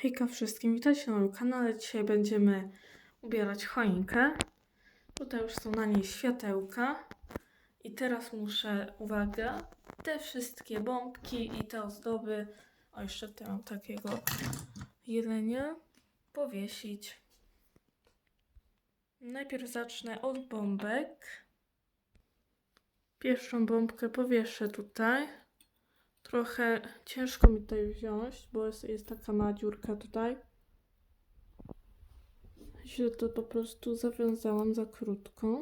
Hejka wszystkim, witajcie na moim kanale. Dzisiaj będziemy ubierać choinkę. Tutaj już są na niej światełka. I teraz muszę, uwaga, te wszystkie bombki i te ozdoby, o jeszcze tutaj mam takiego jelenia, powiesić. Najpierw zacznę od bombek. Pierwszą bombkę powieszę tutaj. Trochę ciężko mi tutaj wziąć, bo jest, jest taka mała dziurka tutaj. Źle to po prostu zawiązałam za krótko.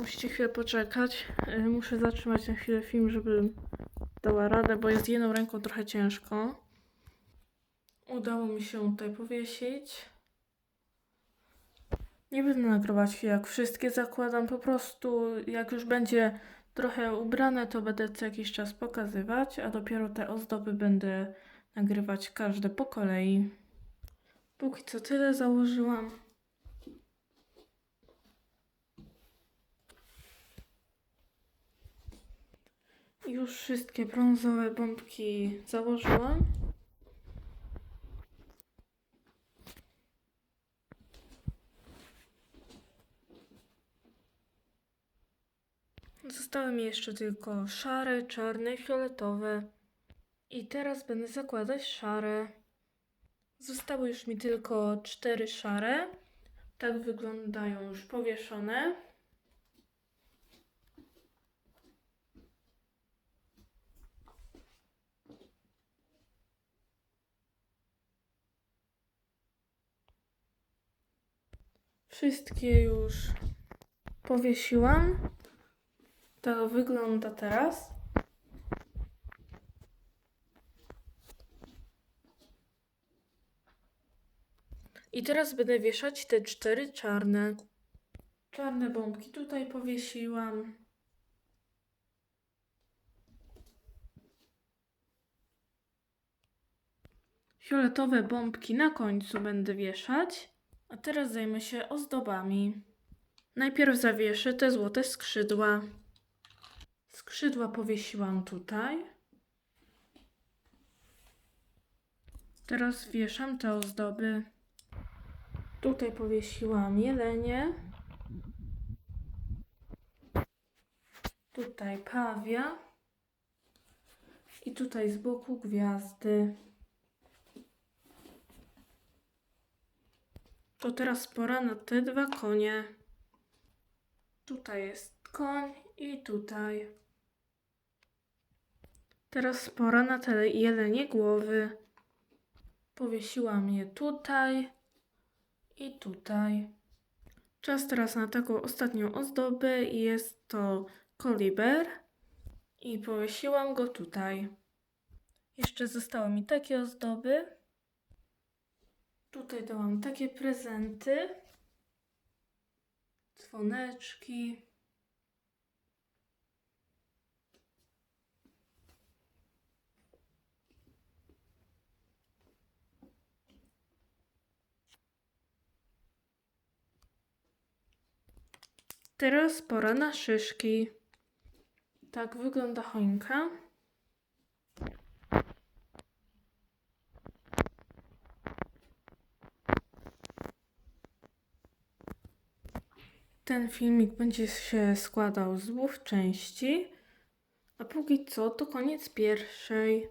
Musicie chwilę poczekać. Y, Muszę zatrzymać na chwilę film, żeby dała radę, bo jest jedną ręką trochę ciężko. Udało mi się tutaj powiesić. Nie będę nagrywać jak wszystkie zakładam, po prostu jak już będzie trochę ubrane, to będę co jakiś czas pokazywać, a dopiero te ozdoby będę nagrywać każde po kolei. Póki co tyle założyłam. Już wszystkie brązowe bombki założyłam. Zostały mi jeszcze tylko szare, czarne, fioletowe. I teraz będę zakładać szare. Zostały już mi tylko cztery szare. Tak wyglądają już powieszone. Wszystkie już powiesiłam. To wygląda teraz. I teraz będę wieszać te cztery czarne. Czarne bombki tutaj powiesiłam. Fioletowe bombki na końcu będę wieszać. A teraz zajmę się ozdobami. Najpierw zawieszę te złote skrzydła. Skrzydła powiesiłam tutaj. Teraz wieszam te ozdoby. Tutaj powiesiłam jelenie. Tutaj pawia. I tutaj z boku gwiazdy. To teraz pora na te dwa konie. Tutaj jest koń i tutaj. Teraz pora na te jelenie głowy. Powiesiłam je tutaj i tutaj. Czas teraz na taką ostatnią ozdobę jest to koliber. I powiesiłam go tutaj. Jeszcze zostały mi takie ozdoby. Tutaj dałam takie prezenty. Dzwoneczki. Teraz pora na szyszki. Tak wygląda choinka. Ten filmik będzie się składał z dwóch części. A póki co to koniec pierwszej.